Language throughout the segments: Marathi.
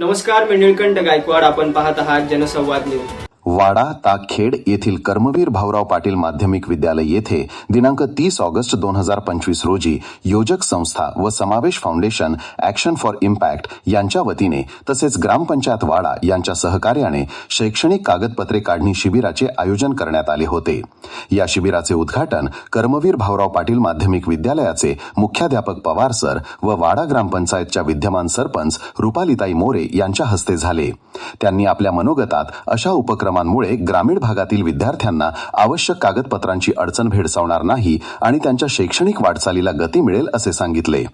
नमस्कार मी निळकंठ गायकवाड. आपण पाहत आहात जनसंवाद न्यूज. वाडा ताकखेड येथील कर्मवीर भाऊराव पाटील माध्यमिक विद्यालय येथे दिनांक तीस ऑगस्ट दोन हजार पंचवीस रोजी योजक संस्था व समावेश फाउंडेशन ॲक्शन फॉर इम्पॅक्ट यांच्या वतीने तसेच ग्रामपंचायत वाडा यांच्या सहकार्याने शैक्षणिक कागदपत्रे काढणी शिबिराचे आयोजन करण्यात आले होते. या शिबिराचे उद्घाटन कर्मवीर भाऊराव पाटील माध्यमिक विद्यालयाचे मुख्याध्यापक पवार सर व वाडा ग्रामपंचायतच्या विद्यमान सरपंच रुपालिताई मोरे यांच्या हस्ते झाले. त्यांनी आपल्या मनोगतात अशा उपक्रम उपक्रमांमुळे ग्रामीण भागातील विद्यार्थ्यांना आवश्यक कागदपत्रांची अडचण भेडसावणार नाही आणि त्यांच्या शैक्षणिक वाटचालीला गती मिळेल असे सांगितले.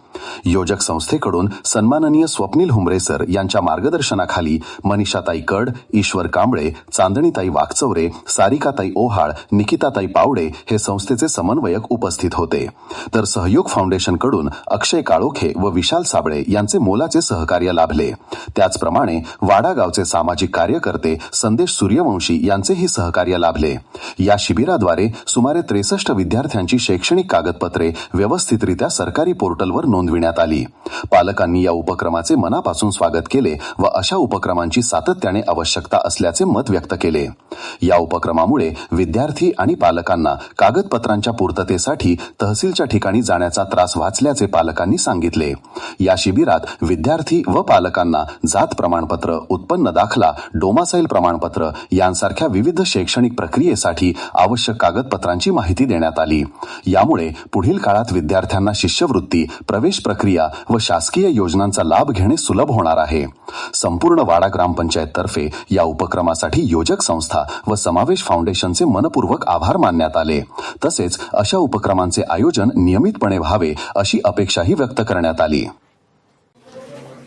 योजक संस्थेकडून सन्माननीय स्वप्नील हुमरेसर यांच्या मार्गदर्शनाखाली मनीषाताई कड ईश्वर कांबळे चांदणीताई वाकचौरे सारिकाताई ओहाळ निकिताताई पावडे हे संस्थेचे समन्वयक उपस्थित होते. तर सहयोग फाउंडेशनकडून अक्षय काळोखे व विशाल साबळे यांचे मोलाचे सहकार्य लाभले. त्याचप्रमाणे वाडा गावचे सामाजिक कार्यकर्ते संदेश सूर्य सूर्यवंशी यांचेही सहकार्य लाभले. या शिबिराद्वारे सुमारे त्रेसष्ट विद्यार्थ्यांची शैक्षणिक कागदपत्रे व्यवस्थितरित्या सरकारी पोर्टलवर नोंदविण्यात आली. पालकांनी या उपक्रमाचे मनापासून स्वागत केले व अशा उपक्रमांची सातत्याने आवश्यकता असल्याचे मत व्यक्त केले. या उपक्रमामुळे विद्यार्थी आणि पालकांना कागदपत्रांच्या पूर्ततेसाठी तहसीलच्या ठिकाणी जाण्याचा त्रास वाचल्याचे पालकांनी सांगितले. या शिबिरात विद्यार्थी व पालकांना जात प्रमाणपत्र उत्पन्न दाखला डोमासाईल प्रमाणपत्र यांसारख्या विविध शैक्षणिक प्रक्रियेसाठी आवश्यक कागदपत्रांची माहिती देण्यात आली. यामुळे पुढील काळात विद्यार्थ्यांना शिष्यवृत्ती प्रवेश प्रक्रिया व शासकीय योजनांचा लाभ घेणे सुलभ होणार आहे. संपूर्ण वाडा ग्रामपंचायततर्फे या उपक्रमासाठी योजक संस्था व समावेश फाउंडेशनचे मनपूर्वक आभार मानण्यात आले. तसेच अशा उपक्रमांचे आयोजन नियमितपणे व्हावे अशी अपेक्षाही व्यक्त करण्यात आली.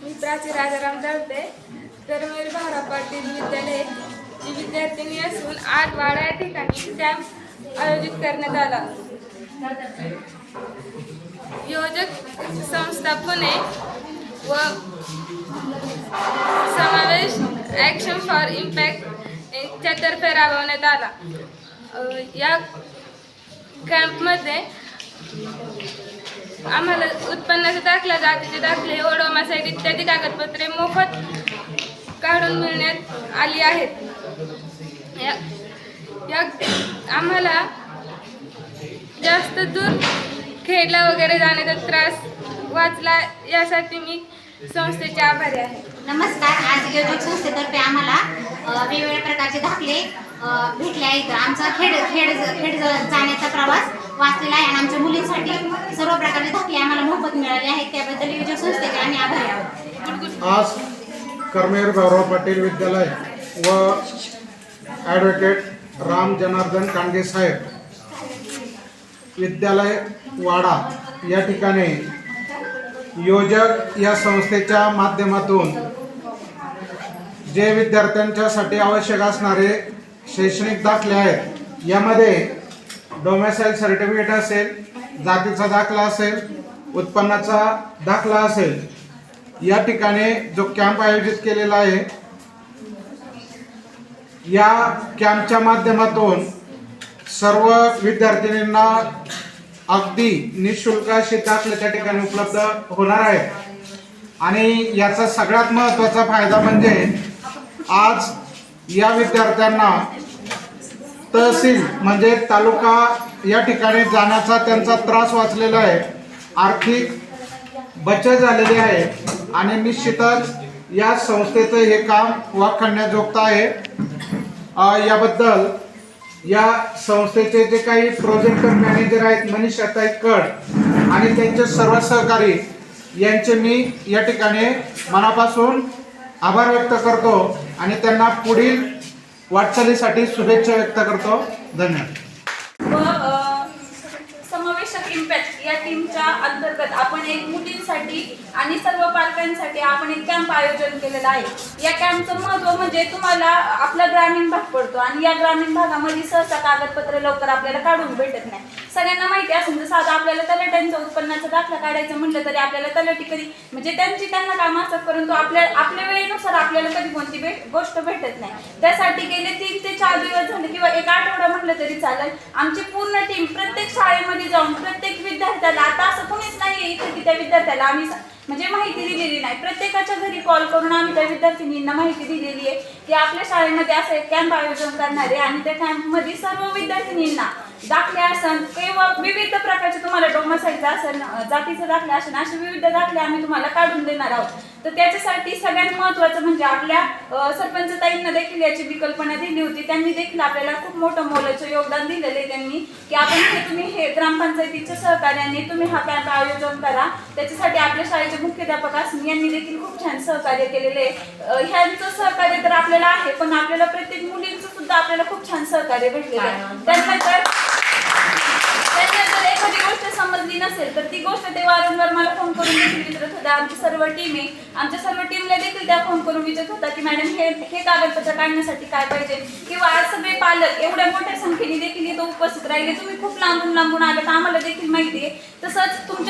मी प्राची राजाराम दळते. विद्यार्थिनी असून आज वाडा या ठिकाणी कॅम्प आयोजित करण्यात आला. योजक संस्था पुणे व समावेश ॲक्शन फॉर इम्पॅक्ट तर्फे राबवण्यात आला. या कॅम्पमध्ये आम्हाला उत्पन्नाचा दाखला जातीचे दाखले ओडोमासाईड इत्यादी कागदपत्रे मोफत काढून मिळण्यात आली आहेत. या या आम्हाला जास्त दूर खेळला वगैरे जाण्याचा त्रास वाचला यासाठी मी संस्थेचे आभारी आहे. नमस्कार आज योजक संस्थेतर्फे आम्हाला वेगवेगळ्या प्रकारचे दाखले भेटले आहेत. आमचा खेड खेड खेड जाण्याचा प्रवास वाचलेला आहे आणि आमच्या मुलींसाठी सर्व प्रकारचे दाखले आम्हाला मोफत मिळाले आहेत. त्याबद्दल योजक संस्थेचे आम्ही आभारी आहोत. आज कर्मेर गौरव पाटील विद्यालय व ॲडव्होकेट राम जनार्दन कांडगे साहेब. विद्यालय वाडा या ठिकाणी योजक या संस्थेच्या माध्यमातून जे विद्यार्थ्यांच्यासाठी आवश्यक असणारे शैक्षणिक दाखले आहेत यामध्ये डोमेसाईल सर्टिफिकेट असेल जातीचा दाखला असेल उत्पन्नाचा दाखला असेल या ठिकाणी जो कॅम्प आयोजित केलेला आहे या कॅम्पच्या माध्यमातून सर्व विद्यार्थिनींना अगदी निशुल्क असे त्या ठिकाणी उपलब्ध होणार आहे. आणि याचा सगळ्यात महत्त्वाचा फायदा म्हणजे आज या विद्यार्थ्यांना तहसील म्हणजे तालुका या ठिकाणी जाण्याचा त्यांचा त्रास वाचलेला आहे. आर्थिक बचत झालेली आहे. आणि निश्चितच या संस्थेचं हे काम वाखण्याजोगतं आहे. याबद्दल या संस्थेचे जे काही प्रोजेक्ट मॅनेजर आहेत मनीष कड आणि त्यांचे सर्व सहकारी यांचे मी या ठिकाणी मनापासून आभार व्यक्त करतो आणि त्यांना पुढील वाटचालीसाठी शुभेच्छा व्यक्त करतो. धन्यवाद. टीमच्या अंतर्गत आपण एक मुलींसाठी आणि सर्व पालकांसाठी आपण एक कॅम्प आयोजन केलेलं आहे. या कॅम्पचं महत्त्व म्हणजे तुम्हाला आपला ग्रामीण भाग पडतो आणि या ग्रामीण भागामध्ये सहसा कागदपत्र लवकर आपल्याला काढून भेटत नाही. सगळ्यांना माहिती असेल जसं आता आपल्याला तलाट्यांचा उत्पन्नाचा दाखला काढायचं म्हटलं तरी आपल्याला तलाठी कधी म्हणजे त्यांची त्यांना कामं असतात परंतु आपल्या आपल्या वेळेनुसार आपल्याला कधी कोणती भेट गोष्ट भेटत नाही. त्यासाठी गेले तीन ते चार दिवस झाले किंवा एक आठवडा म्हटलं तरी चालेल. आमची पूर्ण टीम प्रत्येक शाळेमध्ये जाऊन प्रत्येक विद्यार्थ्याला आता असं कोणीच नाही इथे की त्या विद्यार्थ्याला आम्ही म्हणजे माहिती दिलेली नाही. प्रत्येकाच्या घरी कॉल करून आम्ही त्या विद्यार्थिनींना माहिती दिलेली आहे की आपल्या शाळेमध्ये असं एक कॅम्प आयोजन करणार आहे आणि त्या कॅम्पमध्ये सर्व विद्यार्थिनींना दाखले असन किंवा विविध प्रकारचे तुम्हाला डोमासाईचं असेल जातीचे दाखले असेल असे विविध दाखले आम्ही तुम्हाला काढून देणार आहोत. तर त्याच्यासाठी सगळ्यात महत्त्वाचं म्हणजे आपल्या सरपंच ताईंना देखील याची विकल्पना दिली होती. त्यांनी देखील आपल्याला खूप मोठं मोलाचं योगदान दिलेलं आहे त्यांनी की आपण हे तुम्ही हे ग्रामपंचायतीच्या सहकार्याने तुम्ही हा कॅम्प आयोजन करा. त्याच्यासाठी आपल्या शाळेचे मुख्याध्यापक असून यांनी देखील खूप छान सहकार्य केलेले आहे. ह्यांचं सहकार्य तर आपल्याला आहे पण आपल्याला प्रत्येक मुलींचं सुद्धा आपल्याला खूप छान सहकार्य भेटलेलं आहे. त्यानंतर त्यांना जर एखादी गोष्ट समजली नसेल तर ती गोष्ट ते वारंवार मला फोन करून देखील विचारत होत्या आमची सर्व टीम आहे. आमच्या सर्व टीमला देखील त्या फोन करून विचारत होता की मॅडम हे हे कागदपत्र काढण्यासाठी काय पाहिजे? किंवा आज सगळे पालक एवढ्या मोठ्या संख्येने देखील इथं उपस्थित राहिले. तुम्ही खूप लांबून लांबून आलात. आम्हाला देखील माहिती आहे. तसंच तुमच्या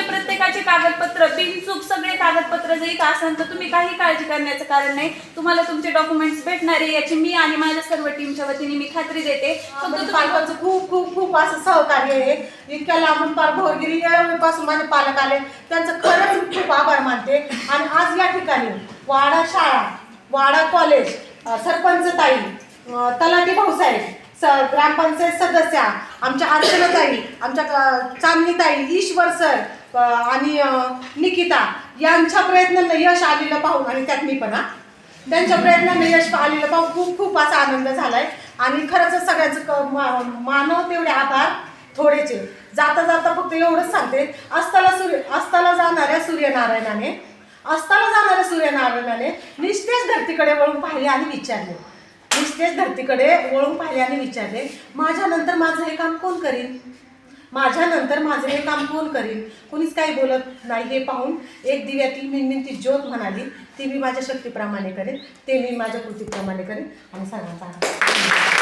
बिनचूक सगळे कागदपत्र जर इथं असेल तर तुम्ही काही काळजी करण्याचं कारण नाही. तुम्हाला तुमचे डॉक्युमेंट्स भेटणार आहे याची मी आणि माझ्या सर्व टीमच्या वतीने मी खात्री देते. फक्त म्हणजे तुम्ही पालकांचं खूप खूप खूप असं सहकार्य आहे. इतक्या लांबून पार भोरगिरी पासून माझे पालक आले. त्यांचं खरंच खूप आभार मानते. आणि आज या ठिकाणी वाडा शाळा वाडा कॉलेज अ, सरपंच ताई अ, तलाठी भाऊसाहेब स ग्रामपंचायत सदस्या आमच्या अर्चनाताई आमच्या अ, चांदणीताई ईश्वर सर आणि निकिता यांच्या प्रयत्नांना यश आलेलं पाहून आणि त्यात मी पण हा. त्यांच्या प्रयत्नांना यश आलेलं पाहून खूप खूप असा आनंद झालाय. आणि खरंच सगळ्याचं क- मा- मानव तेवढे आभार थोडेचे. जाता जाता फक्त एवढंच सांगते. अस्ताला सूर्य अस्ताला जाणाऱ्या सूर्यनारायणाने अस्ताला जाणाऱ्या सूर्यनारायणाने निस्तेज धरतीकडे वळून पाहिले आणि विचारले. निस्तेज धरतीकडे वळून पाहिले आणि विचारले माझ्यानंतर माझं हे काम कोण करीन? माझ्यानंतर माझे हे काम कोण करीन? कोणीच काही बोलत नाही. हे पाहून एक दिव्यातील मिनमिनती ज्योत म्हणाली ती मी माझ्या शक्तीप्रमाणे करेन ते मी माझ्या कृतीप्रमाणे करेन. आणि सर्वांचा